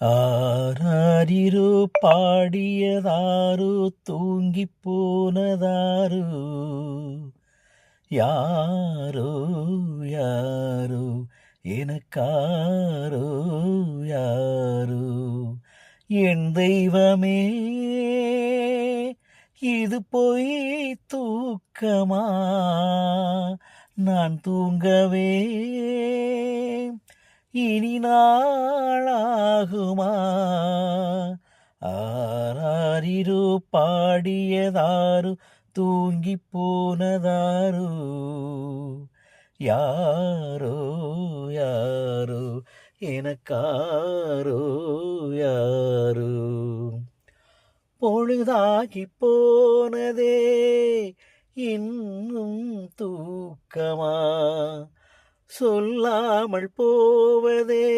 ஆராரிரு பாடியதாரு தூங்கி போனதாரு. யாரோ யாரோ எனக்காரோ யாரோ? என் தெய்வமே இது போய் தூக்கமா? நான் தூங்கவே இனி நாளா ஆகுமா ஆராரிரு பாடியதாரு தூங்கி போனதாரு. யாரோ யாரோ எனக்காரோ யாரோ. பொழுதாகி போனதே இன்னும் தூக்கமா? சொல்லாமல் போவதே